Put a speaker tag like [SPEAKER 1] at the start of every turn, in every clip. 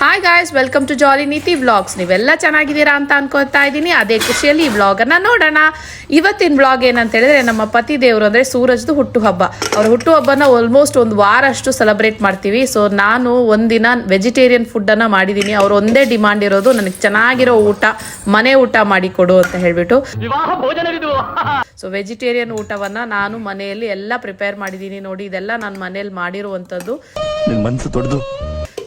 [SPEAKER 1] Hi guys welcome to jolly Neethi vlogs ನೀವೆಲ್ಲ ಚೆನ್ನಾಗಿದ್ದೀರಾ ಅಂತ ಅನ್ಕೋತಾ ಇದ್ದೀನಿ. ಅದೇ ಖುಷಿಯಲ್ಲಿ ಈ ವ್ಲಾಗನ್ನು ನೋಡೋಣ. ಇವತ್ತಿನ ವ್ಲಾಗ್ ಏನಂತ ಹೇಳಿದ್ರೆ ನಮ್ಮ ಪತಿ ದೇವರು ಅಂದ್ರೆ ಸೂರಜ್ದು ಹುಟ್ಟುಹಬ್ಬ ಅವ್ರ ಹುಟ್ಟುಹಬ್ಬನ ಆಲ್ಮೋಸ್ಟ್ ಒಂದು ವಾರ ಅಷ್ಟು ಸೆಲೆಬ್ರೇಟ್ ಮಾಡ್ತೀವಿ. ಸೊ ನಾನು ಒಂದಿನ ವೆಜಿಟೇರಿಯನ್ ಫುಡ್ ಅನ್ನ ಮಾಡಿದೀನಿ ಅವ್ರ ಒಂದೇ ಡಿಮಾಂಡ್ ಇರೋದು ನನಗೆ ಚೆನ್ನಾಗಿರೋ ಊಟ ಮನೆ ಊಟ ಮಾಡಿ ಕೊಡು ಅಂತ ಹೇಳ್ಬಿಟ್ಟು.
[SPEAKER 2] ವಿವಾಹ ಭೋಜನವಿದು.
[SPEAKER 1] ಸೊ ವೆಜಿಟೇರಿಯನ್ ಊಟವನ್ನ ನಾನು ಮನೆಯಲ್ಲಿ ಎಲ್ಲ ಪ್ರಿಪೇರ್ ಮಾಡಿದೀನಿ ನೋಡಿ ಇದೆಲ್ಲ ನಾನು ಮನೆಯಲ್ಲಿ ಮಾಡಿರುವಂತದ್ದು
[SPEAKER 3] ನಿನ್ ಮನ್ಸು ತೊಡ್ದು.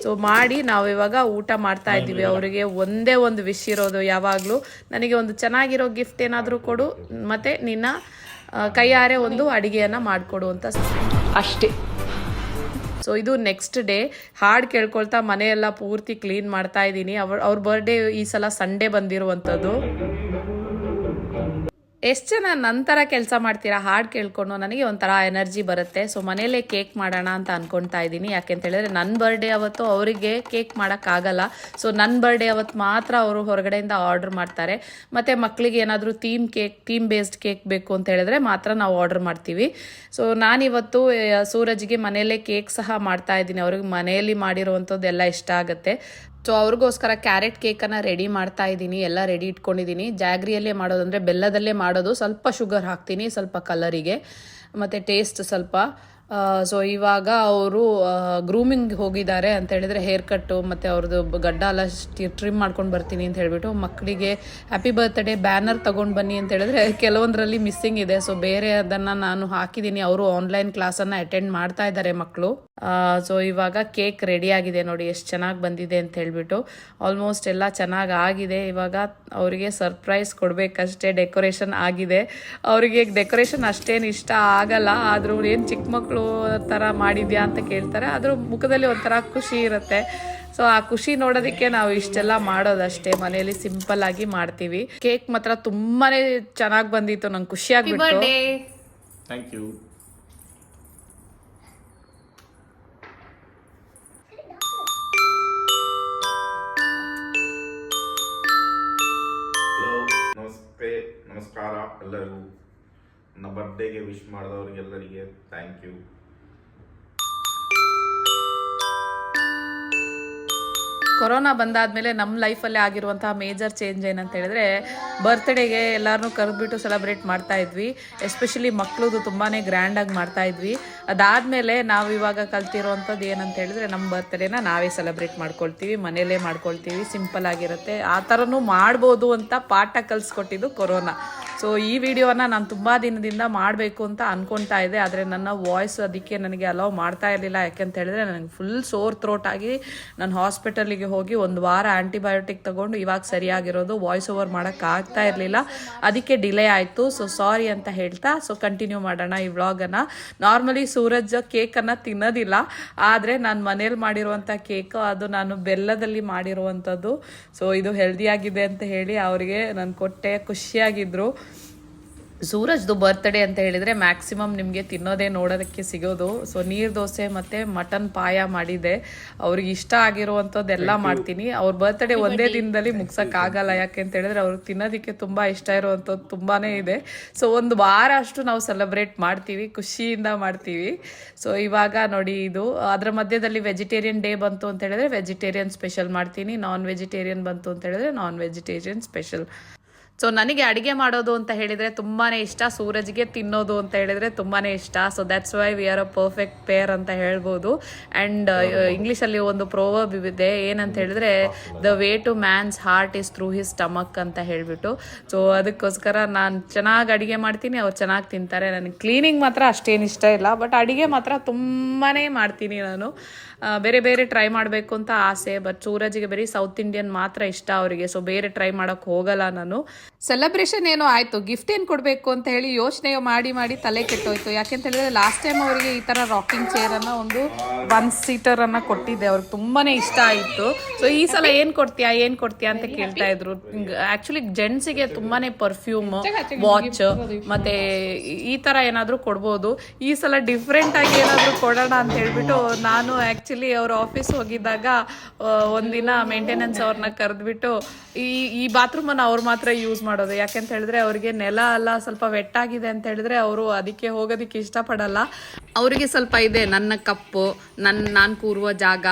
[SPEAKER 1] ಸೊ ಮಾಡಿ ನಾವು ಇವಾಗ ಊಟ ಮಾಡ್ತಾ ಇದ್ದೀವಿ. ಅವರಿಗೆ ಒಂದೇ ಒಂದು ವಿಶ್ ಇರೋದು ಯಾವಾಗಲೂ. ನನಗೆ ಒಂದು ಚೆನ್ನಾಗಿರೋ ಗಿಫ್ಟ್ ಏನಾದರೂ ಕೊಡು. ಮತ್ತೆ ನಿನ್ನ ಕೈಯಾರೆ ಒಂದು ಅಡುಗೆಯನ್ನು ಮಾಡಿಕೊಡು ಅಂತ
[SPEAKER 2] ಅಷ್ಟೇ.
[SPEAKER 1] ಸೊ ಇದು ನೆಕ್ಸ್ಟ್ ಡೇ ಹಾಡು ಕೇಳ್ಕೊಳ್ತಾ ಮನೆಯೆಲ್ಲ ಪೂರ್ತಿ ಕ್ಲೀನ್ ಮಾಡ್ತಾ ಇದ್ದೀನಿ. ಅವ್ರ ಅವ್ರ ಬರ್ಡೇ ಈ ಸಲ ಸಂಡೇ ಬಂದಿರುವಂಥದ್ದು. ಎಷ್ಟು ಜನ ನಂತರ ಕೆಲಸ ಮಾಡ್ತೀರಾ? ಹಾಡು ಕೇಳ್ಕೊಂಡು ನನಗೆ ಒಂಥರ ಎನರ್ಜಿ ಬರುತ್ತೆ. ಸೊ ಮನೇಲೇ ಕೇಕ್ ಮಾಡೋಣ ಅಂತ ಅಂದ್ಕೊಳ್ತಾ ಇದ್ದೀನಿ. ಯಾಕೆಂತ ಹೇಳಿದ್ರೆ ನನ್ನ ಬರ್ಡೇ ಅವತ್ತು ಅವರಿಗೆ ಕೇಕ್ ಮಾಡೋಕ್ಕಾಗಲ್ಲ ಸೊ ನನ್ನ ಬರ್ಡೇ ಅವತ್ತು ಮಾತ್ರ ಅವರು ಹೊರಗಡೆಯಿಂದ ಆರ್ಡರ್ ಮಾಡ್ತಾರೆ. ಮತ್ತು ಮಕ್ಕಳಿಗೆ ಏನಾದರೂ theme cake theme based cake ಬೇಕು ಅಂತ ಹೇಳಿದ್ರೆ ಮಾತ್ರ ನಾವು ಆರ್ಡರ್ ಮಾಡ್ತೀವಿ. ಸೊ ನಾನಿವತ್ತು ಸೂರಜ್ಗೆ ಮನೆಯಲ್ಲೇ ಕೇಕ್ ಸಹ ಮಾಡ್ತಾ ಇದ್ದೀನಿ. ಅವ್ರಿಗೆ ಮನೆಯಲ್ಲಿ ಮಾಡಿರುವಂಥದ್ದೆಲ್ಲ ಇಷ್ಟ ಆಗುತ್ತೆ. ಸೊ ಅವ್ರಿಗೋಸ್ಕರ ಕ್ಯಾರೆಟ್ ಕೇಕನ್ನು ರೆಡಿ ಮಾಡ್ತಾ ಇದ್ದೀನಿ, ಎಲ್ಲ ರೆಡಿ ಇಟ್ಕೊಂಡಿದ್ದೀನಿ. ಜಾಗ್ರಿಯಲ್ಲೇ ಮಾಡೋದು ಅಂದರೆ ಬೆಲ್ಲದಲ್ಲೇ ಮಾಡೋದು. ಸ್ವಲ್ಪ ಶುಗರ್ ಹಾಕ್ತೀನಿ, ಸ್ವಲ್ಪ ಕಲರಿಗೆ ಮತ್ತು ಟೇಸ್ಟ್ ಸ್ವಲ್ಪ ಸೊ ಇವಾಗ ಅವರು ಗ್ರೂಮಿಂಗ್ ಹೋಗಿದ್ದಾರೆ ಅಂತ ಹೇಳಿದ್ರೆ ಹೇರ್ ಕಟ್ಟು ಮತ್ತು ಅವ್ರದ್ದು ಗಡ್ಡ ಎಲ್ಲ ಟ್ರಿಮ್ ಮಾಡ್ಕೊಂಡು ಬರ್ತೀನಿ ಅಂತ ಹೇಳಿಬಿಟ್ಟು ಮಕ್ಕಳಿಗೆ ಹ್ಯಾಪಿ ಬರ್ತ್ಡೇ ಬ್ಯಾನರ್ ತಗೊಂಡು ಬನ್ನಿ ಅಂತ ಹೇಳಿದ್ರೆ ಕೆಲವೊಂದರಲ್ಲಿ ಮಿಸ್ಸಿಂಗ್ ಇದೆ. ಸೊ ಬೇರೆ ಅದನ್ನು ನಾನು ಹಾಕಿದ್ದೀನಿ ಅವರು ಆನ್ಲೈನ್ ಕ್ಲಾಸನ್ನು ಅಟೆಂಡ್ ಮಾಡ್ತಾ ಇದ್ದಾರೆ ಮಕ್ಕಳು ಸೊ ಇವಾಗ ಕೇಕ್ ರೆಡಿ ಆಗಿದೆ ನೋಡಿ ಎಷ್ಟು ಚೆನ್ನಾಗಿ ಬಂದಿದೆ ಅಂತ ಹೇಳಿಬಿಟ್ಟು. ಆಲ್ಮೋಸ್ಟ್ ಎಲ್ಲ ಚೆನ್ನಾಗಿ ಆಗಿದೆ. ಇವಾಗ ಅವರಿಗೆ ಸರ್ಪ್ರೈಸ್ ಕೊಡಬೇಕಷ್ಟೇ ಡೆಕೋರೇಷನ್ ಆಗಿದೆ. ಅವರಿಗೆ ಡೆಕೋರೇಷನ್ ಅಷ್ಟೇನು ಇಷ್ಟ ಆಗಲ್ಲ. ಆದರೂ ಏನು ಚಿಕ್ಕ ಮಕ್ಕಳು ಥರ ಮಾಡಿದ್ಯಾ ಅಂತ ಕೇಳ್ತಾರೆ. ಅದ್ರ ಮುಖದಲ್ಲಿ ಒಂಥರ ಖುಷಿ ಇರುತ್ತೆ. ಸೊ ಆ ಖುಷಿ ನೋಡೋದಕ್ಕೆ ನಾವು ಇಷ್ಟೆಲ್ಲ ಮಾಡೋದಷ್ಟೇ. ಮನೆಯಲ್ಲಿ ಸಿಂಪಲ್ ಆಗಿ ಮಾಡ್ತೀವಿ. ಕೇಕ್ ಮಾತ್ರ ತುಂಬಾನೇ ಚೆನ್ನಾಗಿ ಬಂದಿತ್ತು. ನಂಗೆ ಖುಷಿ
[SPEAKER 3] ಥ್ಯಾಂಕ್ ಯು
[SPEAKER 4] ನಮಸ್ತೆ. ನಮಸ್ಕಾರ ಎಲ್ಲರಿಗೂ. ನನ್ನ ಬರ್ಡೇಗೆ ವಿಶ್ ಮಾಡಿದವರಿಗೆಲ್ಲರಿಗೆ ಥ್ಯಾಂಕ್ ಯು
[SPEAKER 1] ಕೊರೋನಾ ಬಂದಾದ್ಮೇಲೆ ನಮ್ಮ ಲೈಫಲ್ಲೇ ಆಗಿರುವಂತಹ ಮೇಜರ್ ಚೇಂಜ್ ಏನಂತ ಹೇಳಿದ್ರೆ ಬರ್ತ್ಡೇಗೆ ಎಲ್ಲರನ್ನೂ ಕರೆದ್ಬಿಟ್ಟು ಸೆಲೆಬ್ರೇಟ್ ಮಾಡ್ತಾ ಇದ್ವಿ. ಎಸ್ಪೆಷಲಿ ಮಕ್ಳದು ತುಂಬಾ ಗ್ರ್ಯಾಂಡಾಗಿ ಮಾಡ್ತಾ ಇದ್ವಿ. ಅದಾದಮೇಲೆ ನಾವು ಇವಾಗ ಕಲ್ತಿರೋವಂಥದ್ದು ಏನಂತ ಹೇಳಿದ್ರೆ ನಮ್ಮ ಬರ್ತ್ಡೇನ ನಾವೇ ಸೆಲೆಬ್ರೇಟ್ ಮಾಡ್ಕೊಳ್ತೀವಿ ಮನೆಯಲ್ಲೇ ಮಾಡ್ಕೊಳ್ತೀವಿ ಸಿಂಪಲ್ ಆಗಿರುತ್ತೆ. ಆ ಥರನೂ ಮಾಡ್ಬೋದು ಅಂತ ಪಾಠ ಕಲಿಸ್ಕೊಟ್ಟಿದ್ದು ಕೊರೋನಾ. ಸೊ ಈ ವಿಡಿಯೋನ ನಾನು ತುಂಬ ದಿನದಿಂದ ಮಾಡಬೇಕು ಅಂತ ಅನ್ಕೊತಾ ಇದ್ದೆ, ಆದರೆ ನನ್ನ ವಾಯ್ಸ್ ಅದಕ್ಕೆ ನನಗೆ ಅಲೌ ಮಾಡ್ತಾ ಇರಲಿಲ್ಲ. ಯಾಕೆಂತ ಹೇಳಿದ್ರೆ ನನಗೆ ಫುಲ್ ಸೋರ್ ಥ್ರೋಟ್ ಆಗಿ ನಾನು ಹಾಸ್ಪಿಟಲಿಗೆ ಹೋಗಿ ಒಂದು ವಾರ ಆ್ಯಂಟಿಬಯೋಟಿಕ್ ತಗೊಂಡು ಇವಾಗ ಸರಿಯಾಗಿರೋದು ವಾಯ್ಸ್ ಓವರ್ ಮಾಡೋಕ್ಕಾಗ್ತಾ ಇರಲಿಲ್ಲ. ಅದಕ್ಕೆ ಡಿಲೇ ಆಯಿತು. ಸೊ ಸಾರಿ ಅಂತ ಹೇಳ್ತಾ ಸೊ ಕಂಟಿನ್ಯೂ ಮಾಡೋಣ ಈ ವ್ಲಾಗನ್ನು ನಾರ್ಮಲಿ ಸೂರಜ್ ಕೇಕನ್ನು ತಿನ್ನೋದಿಲ್ಲ, ಆದರೆ ನಾನು ಮನೇಲಿ ಮಾಡಿರುವಂಥ ಕೇಕು ಅದು ನಾನು ಬೆಲ್ಲದಲ್ಲಿ ಮಾಡಿರುವಂಥದ್ದು ಸೊ ಇದು ಹೆಲ್ದಿಯಾಗಿದೆ ಅಂತ ಹೇಳಿ ಅವರಿಗೆ ನಾನು ಕೊಟ್ಟೆ ಖುಷಿಯಾಗಿದ್ದರು ಸೂರಜ್ದು ಬರ್ತ್ಡೇ ಅಂತ ಹೇಳಿದರೆ ಮ್ಯಾಕ್ಸಿಮಮ್ ನಿಮಗೆ ತಿನ್ನೋದೇ ನೋಡೋದಕ್ಕೆ ಸಿಗೋದು. ಸೊ ನೀರು ದೋಸೆ ಮತ್ತು ಮಟನ್ ಪಾಯ ಮಾಡಿದೆ ಅವ್ರಿಗೆ ಇಷ್ಟ ಆಗಿರುವಂಥದ್ದೆಲ್ಲ ಮಾಡ್ತೀನಿ. ಅವ್ರ ಬರ್ತ್ಡೇ ಒಂದೇ ದಿನದಲ್ಲಿ ಮುಗ್ಸೋಕ್ಕಾಗಲ್ಲ ಯಾಕೆ ಅಂತ ಹೇಳಿದ್ರೆ ಅವ್ರಿಗೆ ತಿನ್ನೋದಕ್ಕೆ ತುಂಬ ಇಷ್ಟ ಇರುವಂಥದ್ದು ತುಂಬಾ ಇದೆ. ಸೊ ಒಂದು ವಾರ ಅಷ್ಟು ನಾವು ಸೆಲೆಬ್ರೇಟ್ ಮಾಡ್ತೀವಿ ಖುಷಿಯಿಂದ ಮಾಡ್ತೀವಿ. ಸೊ ಇವಾಗ ನೋಡಿ ಇದು ಅದರ ಮಧ್ಯದಲ್ಲಿ ವೆಜಿಟೇರಿಯನ್ ಡೇ ಬಂತು ಅಂತ ಹೇಳಿದ್ರೆ ವೆಜಿಟೇರಿಯನ್ ಸ್ಪೆಷಲ್ ಮಾಡ್ತೀನಿ. ನಾನ್ ವೆಜಿಟೇರಿಯನ್ ಬಂತು ಅಂತ ಹೇಳಿದ್ರೆ ನಾನ್ ವೆಜಿಟೇರಿಯನ್ ಸ್ಪೆಷಲ್ ಸೊ ನನಗೆ ಅಡುಗೆ ಮಾಡೋದು ಅಂತ ಹೇಳಿದರೆ ತುಂಬಾ ಇಷ್ಟ ಸೂರಜ್ಗೆ ತಿನ್ನೋದು ಅಂತ ಹೇಳಿದರೆ ತುಂಬಾ ಇಷ್ಟ. So that's why we are a perfect pair ಅಂತ ಹೇಳ್ಬೋದು. ಆ್ಯಂಡ್ ಇಂಗ್ಲೀಷಲ್ಲಿ ಒಂದು ಪ್ರೋವರ್ಬ್ ಇದೆ. ಏನಂತ ಹೇಳಿದ್ರೆ the way to man's heart is through his stomach ಅಂತ ಹೇಳಿಬಿಟ್ಟು. ಸೊ ಅದಕ್ಕೋಸ್ಕರ ನಾನು ಚೆನ್ನಾಗಿ ಅಡುಗೆ ಮಾಡ್ತೀನಿ ಅವ್ರು ಚೆನ್ನಾಗಿ ತಿಂತಾರೆ. ನನಗೆ ಕ್ಲೀನಿಂಗ್ ಮಾತ್ರ ಅಷ್ಟೇನು ಇಷ್ಟ ಇಲ್ಲ ಬಟ್ ಅಡುಗೆ ಮಾತ್ರ ತುಂಬಾ ಮಾಡ್ತೀನಿ ನಾನು. ಬೇರೆ ಬೇರೆ ಟ್ರೈ ಮಾಡಬೇಕು ಅಂತ ಆಸೆ ಬಟ್ ಸೂರಜ್ಗೆ ಬರೀ ಸೌತ್ ಇಂಡಿಯನ್ ಮಾತ್ರ ಇಷ್ಟ ಅವರಿಗೆ. ಸೊ ಬೇರೆ ಟ್ರೈ ಮಾಡೋಕ್ಕೆ ಹೋಗಲ್ಲ ನಾನು. ಸೆಲೆಬ್ರೇಷನ್ ಏನೋ ಆಯಿತು ಗಿಫ್ಟ್ ಏನು ಕೊಡಬೇಕು ಅಂತ ಹೇಳಿ ಯೋಚನೆ ಮಾಡಿ ಮಾಡಿ ತಲೆ ಕೆಟ್ಟೋಯ್ತು. ಯಾಕೆಂತ ಹೇಳಿದ್ರೆ ಲಾಸ್ಟ್ ಟೈಮ್ ಅವರಿಗೆ ಈ ಥರ ರಾಕಿಂಗ್ ಚೇರನ್ನು ಒಂದು ಒನ್ ಸೀಟರನ್ನು ಕೊಟ್ಟಿದ್ದೆ ಅವ್ರಿಗೆ ತುಂಬಾ ಇಷ್ಟ ಆಯಿತು. ಸೊ ಈ ಸಲ ಏನು ಕೊಡ್ತೀಯಾ ಏನು ಕೊಡ್ತೀಯಾ ಅಂತ ಕೇಳ್ತಾ ಇದ್ರು. ಆ್ಯಕ್ಚುಲಿ ಜೆಂಟ್ಸಿಗೆ ತುಂಬಾ ಪರ್ಫ್ಯೂಮ್ ವಾಚ್ ಮತ್ತೆ ಈ ಥರ ಏನಾದರೂ ಕೊಡ್ಬೋದು. ಈ ಸಲ ಡಿಫ್ರೆಂಟ್ ಆಗಿ ಏನಾದರೂ ಕೊಡೋಣ ಅಂತ ಹೇಳ್ಬಿಟ್ಟು ನಾನು ಆ್ಯಕ್ಚುಲಿ ಅವ್ರ ಆಫೀಸ್ ಹೋಗಿದ್ದಾಗ ಒಂದಿನ ಮೇಂಟೆನೆನ್ಸ್ ಅವ್ರನ್ನ ಕರೆದ್ಬಿಟ್ಟು ಈ ಈ ಬಾತ್ರೂಮನ್ನು ಅವ್ರು ಮಾತ್ರ ಯೂಸ್ ಮಾಡೋದು. ಯಾಕೆಂತ ಹೇಳಿದ್ರೆ ಅವ್ರಿಗೆ ನೆಲ ಎಲ್ಲ ಸ್ವಲ್ಪ ವೆಟ್ಟಾಗಿದೆ ಅಂತ ಹೇಳಿದ್ರೆ ಅವರು ಅದಕ್ಕೆ ಹೋಗೋದಕ್ಕೆ ಇಷ್ಟಪಡಲ್ಲ. ಅವರಿಗೆ ಸ್ವಲ್ಪ ಇದೆ, ನನ್ನ ಕಪ್ಪು ನನ್ನ ನಾನು ಕೂರುವ ಜಾಗ,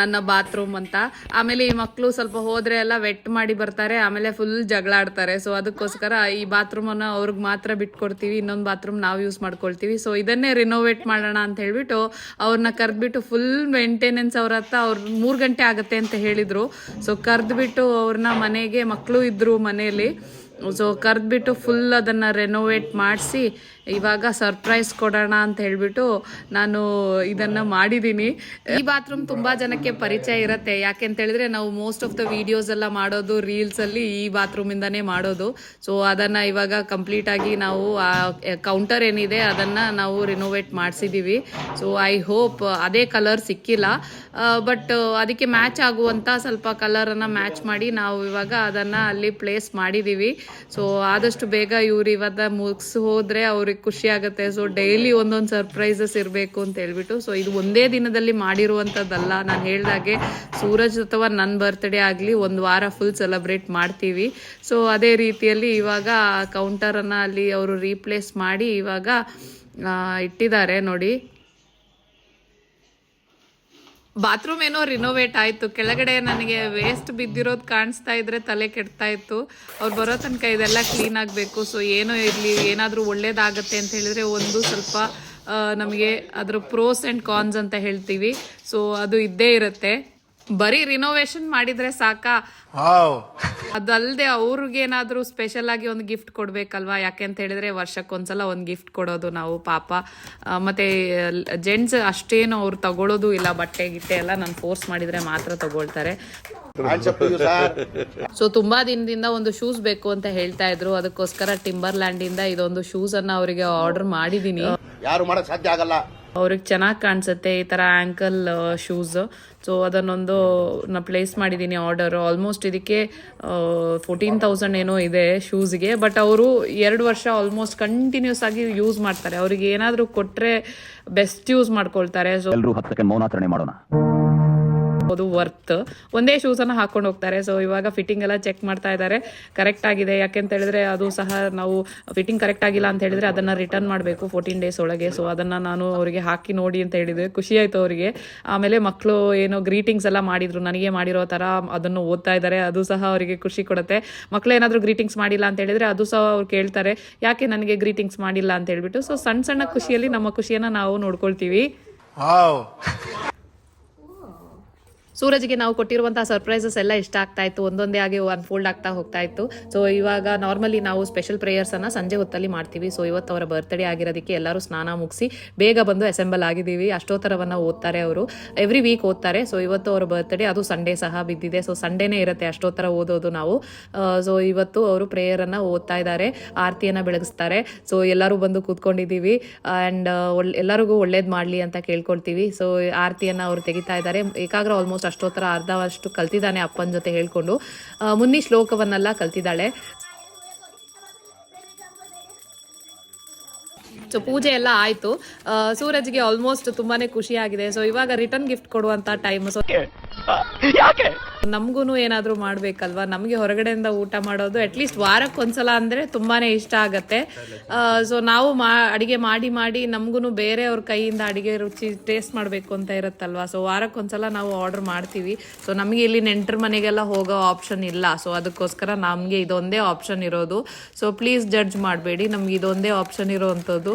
[SPEAKER 1] ನನ್ನ ಬಾತ್ರೂಮ್ ಅಂತ. ಆಮೇಲೆ ಈ ಮಕ್ಕಳು ಸ್ವಲ್ಪ ಹೋದ್ರೆ ಎಲ್ಲ ವೆಟ್ ಮಾಡಿ ಬರ್ತಾರೆ, ಆಮೇಲೆ ಫುಲ್ ಜಗಳ ಆಡ್ತಾರೆ ಸೊ ಅದಕ್ಕೋಸ್ಕರ ಈ ಬಾತ್ರೂಮ್ ಬಾತ್ರೂಮನ್ನು ಅವ್ರಿಗೆ ಮಾತ್ರ ಬಿಟ್ಕೊಡ್ತೀವಿ, ಇನ್ನೊಂದು ಬಾತ್ರೂಮ್ ನಾವು ಯೂಸ್ ಮಾಡ್ಕೊಳ್ತೀವಿ. ಸೊ ಇದನ್ನೇ ರಿನೋವೇಟ್ ಮಾಡೋಣ ಅಂತ ಹೇಳ್ಬಿಟ್ಟು ಅವ್ರನ್ನ ಕರೆದ್ಬಿಟ್ಟು ಫುಲ್ ಮೇಂಟೆನೆನ್ಸ್ ಅವ್ರ ಹತ್ರ ಅವ್ರ ಮೂರು ಗಂಟೆ ಆಗುತ್ತೆ ಅಂತ ಹೇಳಿದ್ರು. ಸೊ ಕರೆದ್ಬಿಟ್ಟು ಅವ್ರನ್ನ ಮನೆಗೆ ಮಕ್ಕಳು ಇದ್ರು ಮನೆಯಲ್ಲಿ ಸೊ ಕರೆದ್ಬಿಟ್ಟು ಫುಲ್ ಅದನ್ನು ರೆನೋವೇಟ್ ಮಾಡಿಸಿ ಇವಾಗ ಸರ್ಪ್ರೈಸ್ ಕೊಡೋಣ ಅಂತ ಹೇಳ್ಬಿಟ್ಟು ನಾನು ಇದನ್ನು ಮಾಡಿದ್ದೀನಿ. ಈ ಬಾತ್ರೂಮ್ ತುಂಬ ಜನಕ್ಕೆ ಪರಿಚಯ ಇರುತ್ತೆ. ಯಾಕೆ ಅಂತ ಹೇಳಿದ್ರೆ ನಾವು ಮೋಸ್ಟ್ ಆಫ್ ದ ವಿಡಿಯೋಸ್ ಎಲ್ಲ ಮಾಡೋದು ರೀಲ್ಸಲ್ಲಿ ಈ ಬಾತ್ರೂಮಿಂದನೇ ಮಾಡೋದು. ಸೊ ಅದನ್ನು ಇವಾಗ ಕಂಪ್ಲೀಟ್ ಆಗಿ ನಾವು, ಆ ಕೌಂಟರ್ ಏನಿದೆ ಅದನ್ನು ನಾವು ರಿನೋವೇಟ್ ಮಾಡಿಸಿದ್ದೀವಿ ಸೊ ಐ ಹೋಪ್ ಅದೇ ಕಲರ್ ಸಿಕ್ಕಿಲ್ಲ. ಬಟ್ ಅದಕ್ಕೆ ಮ್ಯಾಚ್ ಆಗುವಂಥ ಸ್ವಲ್ಪ ಕಲರನ್ನು ಮ್ಯಾಚ್ ಮಾಡಿ ನಾವು ಇವಾಗ ಅದನ್ನು ಅಲ್ಲಿ ಪ್ಲೇಸ್ ಮಾಡಿದ್ದೀವಿ ಸೊ ಆದಷ್ಟು ಬೇಗ ಇವ್ರು ಇವಾಗ ಮುಗಿಸ್ ಹೋದರೆ ಅವ್ರಿಗೆ ಖುಷಿ ಆಗುತ್ತೆ. ಸೊ ಡೈಲಿ ಒಂದೊಂದು ಸರ್ಪ್ರೈಸಸ್ ಇರಬೇಕು ಅಂತ ಹೇಳ್ಬಿಟ್ಟು. ಸೊ ಇದು ಒಂದೇ ದಿನದಲ್ಲಿ ಮಾಡಿರುವಂಥದ್ದಲ್ಲ ನಾನು ಹೇಳ್ದಾಗೆ ಸೂರಜ್ ಅಥವಾ ನನ್ನ ಬರ್ತ್ಡೇ ಆಗಲಿ ಒಂದು ವಾರ ಫುಲ್ ಸೆಲೆಬ್ರೇಟ್ ಮಾಡ್ತೀವಿ. ಸೊ ಅದೇ ರೀತಿಯಲ್ಲಿ ಇವಾಗ ಕೌಂಟರನ್ನು ಅಲ್ಲಿ ಅವರು ರೀಪ್ಲೇಸ್ ಮಾಡಿ ಇವಾಗ ಇಟ್ಟಿದ್ದಾರೆ ನೋಡಿ. ಬಾತ್ರೂಮ್ ಏನೋ ರಿನೋವೇಟ್ ಆಯಿತು. ಕೆಳಗಡೆ ನನಗೆ ವೇಸ್ಟ್ ಬಿದ್ದಿರೋದು ಕಾಣಿಸ್ತಾ ಇದ್ರೆ ತಲೆ ಕೆಡ್ತಾ ಇತ್ತು. ಅವ್ರು ಬರೋ ತನಕ ಇದೆಲ್ಲ ಕ್ಲೀನ್ ಆಗಬೇಕು. ಸೊ ಏನೋ ಇರಲಿ, ಏನಾದರೂ ಒಳ್ಳೇದಾಗತ್ತೆ ಅಂತ ಹೇಳಿದ್ರೆ ಒಂದು ಸ್ವಲ್ಪ ನಮಗೆ ಅದರ ಪ್ರೋಸ್ ಆ್ಯಂಡ್ ಕಾನ್ಸ್ ಅಂತ ಹೇಳ್ತೀವಿ. ಸೊ ಅದು ಇದ್ದೇ ಇರುತ್ತೆ. ಬರೀ ರಿನೋವೇಶನ್ ಮಾಡಿದ್ರೆ ಸಾಕಾ? ಅದಲ್ಲದೆ ಅವ್ರಿಗೇನಾದ್ರೂ ಸ್ಪೆಷಲ್ ಆಗಿ ಒಂದು ಗಿಫ್ಟ್ ಕೊಡ್ಬೇಕಲ್ವಾ? ಯಾಕೆ ಅಂತ ಹೇಳಿದ್ರೆ ವರ್ಷಕ್ಕೊಂದ್ಸಲ ಒಂದು ಗಿಫ್ಟ್ ಕೊಡೋದು ನಾವು ಪಾಪ. ಮತ್ತೆ ಜೆಂಟ್ಸ್ ಅಷ್ಟೇನು ಅವ್ರು ತಗೊಳ್ಳೋದು ಇಲ್ಲ ಬಟ್ಟೆ ಗಿಟ್ಟೆ ಎಲ್ಲ ನಾನು ಫೋರ್ಸ್ ಮಾಡಿದ್ರೆ ಮಾತ್ರ ತಗೊಳ್ತಾರೆ. ಸೊ ತುಂಬಾ ದಿನದಿಂದ ಒಂದು ಶೂಸ್ ಬೇಕು ಅಂತ ಹೇಳ್ತಾ ಇದ್ರು. ಅದಕ್ಕೋಸ್ಕರ ಟಿಂಬರ್ ಲ್ಯಾಂಡ್ ಇಂದ ಇದೊಂದು ಶೂಸ್ ಅನ್ನ ಅವರಿಗೆ ಆರ್ಡರ್ ಮಾಡಿದೀನಿ.
[SPEAKER 5] ಯಾರು ಮಾಡಕ್ ಸಾಧ್ಯ ಆಗಲ್ಲ.
[SPEAKER 1] ಅವ್ರಿಗೆ ಚೆನ್ನಾಗಿ ಕಾಣಿಸುತ್ತೆ ಈ ಥರ ಆ್ಯಂಕಲ್ ಶೂಸ್ ಸೊ ಅದನ್ನೊಂದು ನಾ ಪ್ಲೇಸ್ ಮಾಡಿದ್ದೀನಿ ಆರ್ಡರ್ ಆಲ್ಮೋಸ್ಟ್ ಇದಕ್ಕೆ ಫೋರ್ಟೀನ್ ತೌಸಂಡ್ ಏನೋ ಇದೆ ಶೂಸ್ಗೆ ಬಟ್ ಅವರು ಎರಡು ವರ್ಷ ಆಲ್ಮೋಸ್ಟ್ ಕಂಟಿನ್ಯೂಸ್ ಆಗಿ ಯೂಸ್ ಮಾಡ್ತಾರೆ. ಅವ್ರಿಗೆ ಏನಾದರೂ ಕೊಟ್ಟರೆ ಬೆಸ್ಟ್ ಯೂಸ್ ಮಾಡ್ಕೊಳ್ತಾರೆ. ಸೊ
[SPEAKER 3] ಎಲ್ಲರೂ ಹತ್ತಕ್ಕೆ ಮೌನಾಚರಣೆ ಮಾಡೋಣ.
[SPEAKER 1] ಅದು ವರ್ತ್ ಒಂದೇ ಶೂಸನ್ನು ಹಾಕೊಂಡು ಹೋಗ್ತಾರೆ. ಸೊ ಇವಾಗ ಫಿಟ್ಟಿಂಗ್ ಎಲ್ಲ ಚೆಕ್ ಮಾಡ್ತಾ ಇದ್ದಾರೆ. ಕರೆಕ್ಟ್ ಆಗಿದೆ. ಯಾಕೆಂತ ಹೇಳಿದ್ರೆ ಅದು ಸಹ ನಾವು ಫಿಟ್ಟಿಂಗ್ ಕರೆಕ್ಟ್ ಆಗಿಲ್ಲ ಅಂತ ಹೇಳಿದ್ರೆ ಅದನ್ನ ರಿಟರ್ನ್ ಮಾಡಬೇಕು ಫೋರ್ಟೀನ್ ಡೇಸ್ ಒಳಗೆ. ಸೊ ಅದನ್ನ ನಾನು ಅವರಿಗೆ ಹಾಕಿ ನೋಡಿ ಅಂತ ಹೇಳಿದೆ ಖುಷಿ ಆಯ್ತು ಅವರಿಗೆ. ಆಮೇಲೆ ಮಕ್ಕಳು ಏನೋ ಗ್ರೀಟಿಂಗ್ಸ್ ಎಲ್ಲ ಮಾಡಿದ್ರು. ನನಗೆ ಮಾಡಿರೋ ಥರ ಅದನ್ನು ಓದ್ತಾ ಇದ್ದಾರೆ. ಅದು ಸಹ ಅವರಿಗೆ ಖುಷಿ ಕೊಡುತ್ತೆ. ಮಕ್ಕಳು ಏನಾದರೂ ಗ್ರೀಟಿಂಗ್ಸ್ ಮಾಡಿಲ್ಲ ಅಂತ ಹೇಳಿದ್ರೆ ಅದು ಸಹ ಅವ್ರು ಕೇಳ್ತಾರೆ. ಯಾಕೆ ನನಗೆ ಗ್ರೀಟಿಂಗ್ಸ್ ಮಾಡಿಲ್ಲ ಅಂತ ಹೇಳ್ಬಿಟ್ಟು. ಸೊ ಸಣ್ಣ ಸಣ್ಣ ಖುಷಿಯಲ್ಲಿ ನಮ್ಮ ಖುಷಿಯನ್ನು ನಾವು ನೋಡ್ಕೊಳ್ತೀವಿ. ಸೂರಜ್ಗೆ ನಾವು ಕೊಟ್ಟಿರುವಂತಹ ಸರ್ಪ್ರೈಸಸ್ ಎಲ್ಲ ಇಷ್ಟ ಆಗ್ತಾ ಇತ್ತು. ಒಂದೊಂದೇ ಆಗಿ ಅನ್ಫೋಲ್ಡ್ ಆಗ್ತಾ ಹೋಗ್ತಾ ಇತ್ತು. ಸೊ ಇವಾಗ ನಾರ್ಮಲಿ ನಾವು ಸ್ಪೆಷಲ್ ಪ್ರೇಯರ್ಸ್ ಅನ್ನ ಸಂಜೆ ಹೊತ್ತಲ್ಲಿ ಮಾಡ್ತೀವಿ. ಸೊ ಇವತ್ತು ಅವರ ಬರ್ತ್ಡೇ ಆಗಿರೋದಕ್ಕೆ ಎಲ್ಲರೂ ಸ್ನಾನ ಮುಗಿಸಿ ಬೇಗ ಬಂದು ಅಸೆಂಬಲ್ ಆಗಿದ್ದೀವಿ. ಅಷ್ಟೋತ್ತರವನ್ನ ಓದ್ತಾರೆ ಅವರು. ಎವ್ರಿ ವೀಕ್ ಓದ್ತಾರೆ. ಸೊ ಇವತ್ತು ಅವರ ಬರ್ತ್ಡೇ ಅದು ಸಂಡೇ ಸಹ ಬಿದ್ದಿದೆ. ಸೊ ಸಂಡೇನೇ ಇರುತ್ತೆ ಅಷ್ಟೋತ್ತರ ಓದೋದು ನಾವು. ಸೊ ಇವತ್ತು ಅವರು ಪ್ರೇಯರ್ ಅನ್ನ ಓದ್ತಾ ಇದ್ದಾರೆ. ಆರತಿಯನ್ನ ಬೆಳಗಿಸ್ತಾರೆ. ಸೊ ಎಲ್ಲರೂ ಬಂದು ಕೂತ್ಕೊಂಡಿದ್ದೀವಿ. ಅಂಡ್ ಎಲ್ಲರಿಗೂ ಒಳ್ಳೇದು ಮಾಡಲಿ ಅಂತ ಕೇಳ್ಕೊಳ್ತೀವಿ. ಸೊ ಆರತಿಯನ್ನ ಅವರು ತೆಗಿತಾ ಇದ್ದಾರೆ. ಏಕಾಗ್ರ ಆಲ್ಮೋಸ್ಟ್ ಅಷ್ಟೋತ್ತರ ಅರ್ಧವಷ್ಟು ಕಲ್ತಿದ್ದಾನೆ ಅಪ್ಪನ ಜೊತೆ ಹೇಳ್ಕೊಂಡು. ಮುನ್ನಿ ಶ್ಲೋಕವನ್ನೆಲ್ಲ ಕಲ್ತಿದ್ದಾಳೆ. ಸೊ ಪೂಜೆ ಎಲ್ಲ ಆಯಿತು. ಸೂರಜ್ಗೆ ಆಲ್ಮೋಸ್ಟ್ ತುಂಬಾನೇ ಖುಷಿ ಆಗಿದೆ ಸೊ ಇವಾಗ ರಿಟರ್ನ್ ಗಿಫ್ಟ್ ಕೊಡುವಂತ ಟೈಮ್ ಸೊ
[SPEAKER 2] ಯಾಕೆ?
[SPEAKER 1] ನಮಗೂ ಏನಾದರೂ ಮಾಡಬೇಕಲ್ವಾ? ನಮಗೆ ಹೊರಗಡೆಯಿಂದ ಊಟ ಮಾಡೋದು ಅಟ್ಲೀಸ್ಟ್ ವಾರಕ್ಕೆ ಒಂದ್ಸಲ ಅಂದ್ರೆ ತುಂಬಾನೇ ಇಷ್ಟ ಆಗತ್ತೆ. ಸೊ ನಾವು ಮಾ ಅಡುಗೆ ಮಾಡಿ ಮಾಡಿ ಬೇರೆ ಬೇರೆಯವ್ರ ಕೈಯಿಂದ ಅಡಿಗೆ ರುಚಿ ಟೇಸ್ಟ್ ಮಾಡಬೇಕು ಅಂತ ಇರುತ್ತಲ್ವಾ? ಸೊ ವಾರಕ್ಕೆ ಒಂದ್ಸಲ ನಾವು ಆರ್ಡರ್ ಮಾಡ್ತೀವಿ. ಸೊ ನಮಗೆ ಇಲ್ಲಿ ನೆಂಟರ ಮನೆಗೆಲ್ಲ ಹೋಗೋ ಆಪ್ಷನ್ ಇಲ್ಲ. ಸೊ ಅದಕ್ಕೋಸ್ಕರ ನಮಗೆ ಇದೊಂದೇ ಆಪ್ಷನ್ ಇರೋದು. ಸೊ ಪ್ಲೀಸ್ ಜಡ್ಜ್ ಮಾಡಬೇಡಿ. ನಮ್ಗೆ ಇದೊಂದೇ ಆಪ್ಷನ್ ಇರೋವಂಥದ್ದು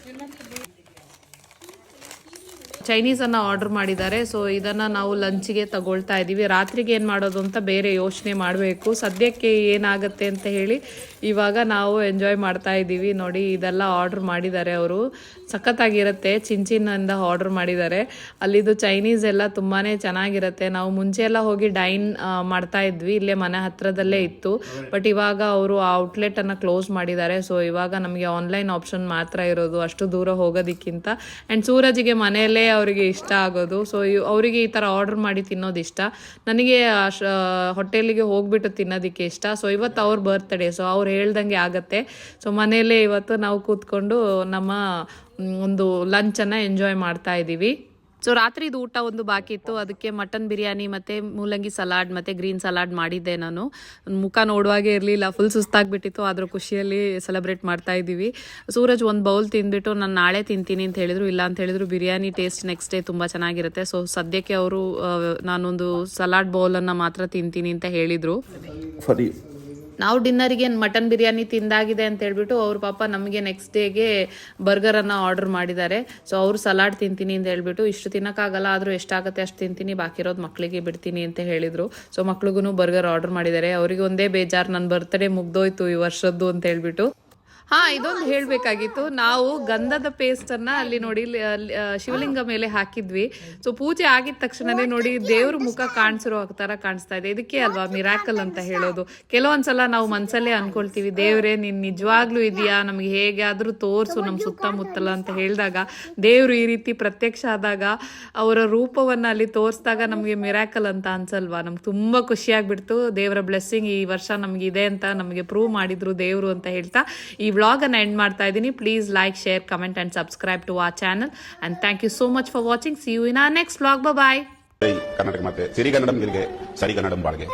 [SPEAKER 1] ಚೈನೀಸನ್ನು ಆರ್ಡರ್ ಮಾಡಿದ್ದಾರೆ. ಸೊ ಇದನ್ನು ನಾವು ಲಂಚಿಗೆ ತಗೊಳ್ತಾ ಇದ್ದೀವಿ ರಾತ್ರಿಗೆ ಏನು ಮಾಡೋದು ಅಂತ ಬೇರೆ ಯೋಚನೆ ಮಾಡಬೇಕು. ಸದ್ಯಕ್ಕೆ ಏನಾಗುತ್ತೆ ಅಂತ ಹೇಳಿ ಇವಾಗ ನಾವು ಎಂಜಾಯ್ ಮಾಡ್ತಾ ಇದ್ದೀವಿ ನೋಡಿ, ಇದೆಲ್ಲ ಆರ್ಡರ್ ಮಾಡಿದ್ದಾರೆ ಅವರು. ಸಖತ್ತಾಗಿರುತ್ತೆ. ಚಿಂಚಿನಿಂದ ಆರ್ಡರ್ ಮಾಡಿದ್ದಾರೆ. ಅಲ್ಲಿದು ಚೈನೀಸ್ ಎಲ್ಲ ತುಂಬಾ ಚೆನ್ನಾಗಿರುತ್ತೆ. ನಾವು ಮುಂಚೆ ಎಲ್ಲ ಹೋಗಿ ಡೈನ್ ಮಾಡ್ತಾ ಇದ್ವಿ. ಇಲ್ಲೇ ಮನೆ ಹತ್ರದಲ್ಲೇ ಇತ್ತು. ಬಟ್ ಇವಾಗ ಅವರು ಆ ಔಟ್ಲೆಟನ್ನು ಕ್ಲೋಸ್ ಮಾಡಿದ್ದಾರೆ. ಸೊ ಇವಾಗ ನಮಗೆ ಆನ್ಲೈನ್ ಆಪ್ಷನ್ ಮಾತ್ರ ಇರೋದು. ಅಷ್ಟು ದೂರ ಹೋಗೋದಕ್ಕಿಂತ. ಆ್ಯಂಡ್ ಸೂರಜಿಗೆ ಮನೆಯಲ್ಲೇ ಅವರಿಗೆ ಇಷ್ಟ ಆಗೋದು. ಸೊ ಅವರಿಗೆ ಈ ಥರ ಆರ್ಡರ್ ಮಾಡಿ ತಿನ್ನೋದು ಇಷ್ಟ. ನನಗೆ ಹೋಟೆಲಿಗೆ ಹೋಗ್ಬಿಟ್ಟು ತಿನ್ನೋದಕ್ಕೆ ಇಷ್ಟ. ಸೊ ಇವತ್ತು ಅವ್ರ ಬರ್ತ್ಡೇ ಸೊ ಅವ್ರು ಹೇಳ್ದಂಗೆ ಆಗತ್ತೆ. ಸೊ ಮನೆಯಲ್ಲೇ ಇವತ್ತು ನಾವು ಕೂತ್ಕೊಂಡು ನಮ್ಮ ಒಂದು ಲಂಚನ್ನು ಎಂಜಾಯ್ ಮಾಡ್ತಾ ಇದ್ದೀವಿ ಸೊ ರಾತ್ರಿ ಇದು ಊಟ ಒಂದು ಬಾಕಿ ಇತ್ತು. ಅದಕ್ಕೆ ಮಟನ್ ಬಿರಿಯಾನಿ ಮತ್ತೆ ಮೂಲಂಗಿ ಸಲಾಡ್ ಮತ್ತೆ ಗ್ರೀನ್ ಸಲಾಡ್ ಮಾಡಿದ್ದೆ ನಾನು. ಮುಖ ನೋಡುವಾಗೆ ಇರಲಿಲ್ಲ. ಫುಲ್ ಸುಸ್ತಾಗ್ಬಿಟ್ಟಿತ್ತು. ಅದ್ರ ಖುಷಿಯಲ್ಲಿ ಸೆಲೆಬ್ರೇಟ್ ಮಾಡ್ತಾ ಇದ್ದೀವಿ. ಸೂರಜ್ ಒಂದು ಬೌಲ್ ತಿಂದ್ಬಿಟ್ಟು, ನಾನು ನಾಳೆ ತಿಂತೀನಿ ಅಂತ ಹೇಳಿದ್ರು. ಇಲ್ಲ ಅಂತ ಹೇಳಿದ್ರು. ಬಿರಿಯಾನಿ ಟೇಸ್ಟ್ ನೆಕ್ಸ್ಟ್ ಡೇ ತುಂಬ ಚೆನ್ನಾಗಿರುತ್ತೆ. ಸೊ ಸದ್ಯಕ್ಕೆ ಅವರು ನಾನೊಂದು ಸಲಾಡ್ ಬೌಲನ್ನು ಮಾತ್ರ ತಿಂತೀನಿ ಅಂತ ಹೇಳಿದರು. ನಾವು ಡಿನ್ನರಿಗೆ ಮಟನ್ ಬಿರಿಯಾನಿ ತಿಂದಾಗಿದೆ ಅಂತ ಹೇಳ್ಬಿಟ್ಟು ಅವ್ರ ಪಾಪ ನಮಗೆ ನೆಕ್ಸ್ಟ್ ಡೇಗೆ ಬರ್ಗರನ್ನು ಆರ್ಡರ್ ಮಾಡಿದ್ದಾರೆ. ಸೊ ಅವರು ಸಲಾಡ್ ತಿಂತೀನಿ ಅಂತ ಹೇಳ್ಬಿಟ್ಟು ಇಷ್ಟು ತಿನ್ನೋಕ್ಕಾಗಲ್ಲ, ಆದರೂ ಎಷ್ಟಾಗುತ್ತೆ ಅಷ್ಟು ತಿಂತೀನಿ, ಬಾಕಿ ಇರೋದು ಮಕ್ಕಳಿಗೆ ಬಿಡ್ತೀನಿ ಅಂತ ಹೇಳಿದರು. ಸೊ ಮಕ್ಳಿಗೂ ಬರ್ಗರ್ ಆರ್ಡರ್ ಮಾಡಿದ್ದಾರೆ. ಅವರಿಗೆ ಒಂದೇ ಬೇಜಾರು ನನ್ನ ಬರ್ತಡೇ ಮುಗ್ದೋಯ್ತು ಈ ವರ್ಷದ್ದು ಅಂತ ಹೇಳ್ಬಿಟ್ಟು. ಹಾ, ಇದೊಂದು ಹೇಳ್ಬೇಕಾಗಿತ್ತು. ನಾವು ಗಂಧದ ಪೇಸ್ಟ್ ಅನ್ನ ಅಲ್ಲಿ ನೋಡಿ ಶಿವಲಿಂಗ ಮೇಲೆ ಹಾಕಿದ್ವಿ. ಸೊ ಪೂಜೆ ಆಗಿದ ತಕ್ಷಣನೇ ನೋಡಿ ದೇವ್ರ ಮುಖ ಕಾಣಿಸಿರೋ ತರ ಕಾಣಿಸ್ತಾ ಇದೆ. ಇದಕ್ಕೆ ಅಲ್ವಾ ಮಿರಾಕಲ್ ಅಂತ ಹೇಳೋದು. ಕೆಲವೊಂದ್ಸಲ ನಾವು ಮನ್ಸಲ್ಲೇ ಅನ್ಕೊಳ್ತೀವಿ, ದೇವ್ರೆ, ನೀನ್ ನಿಜವಾಗ್ಲೂ ಇದೆಯಾ? ನಮ್ಗೆ ಹೇಗೆ ಆದ್ರೂ ತೋರ್ಸು ನಮ್ ಸುತ್ತಮುತ್ತಲ ಅಂತ ಹೇಳಿದಾಗ, ದೇವ್ರು ಈ ರೀತಿ ಪ್ರತ್ಯಕ್ಷ ಆದಾಗ ಅವರ ರೂಪವನ್ನ ಅಲ್ಲಿ ತೋರಿಸಿದಾಗ ನಮಗೆ ಮಿರಾಕಲ್ ಅಂತ ಅನ್ಸಲ್ವಾ? ನಮ್ಗೆ ತುಂಬಾ ಖುಷಿ ಆಗ್ಬಿಡ್ತು ದೇವರ ಬ್ಲೆಸ್ಸಿಂಗ್ ಈ ವರ್ಷ ನಮ್ಗೆ ಇದೆ ಅಂತ ನಮಗೆ ಪ್ರೂವ್ ಮಾಡಿದ್ರು ದೇವ್ರು ಅಂತ ಹೇಳ್ತಾ ಈ ವ್ಲಾಗ್ ಅನ್ನು ಎಂಡ್ ಮಾಡ್ತಾ ಇದ್ದೀನಿ please like share comment and subscribe to ಆ channel and thank you so much for watching see you in a next vlog ಬಾಯ್
[SPEAKER 5] ಕರ್ನಾಟಕ ಮತ್ತೆ ಸಿರಿಗನ್ನಡಂ ಸರಿ ಸರಿಗನ್ನಡಂ ಬಾಳ್ಗೆ.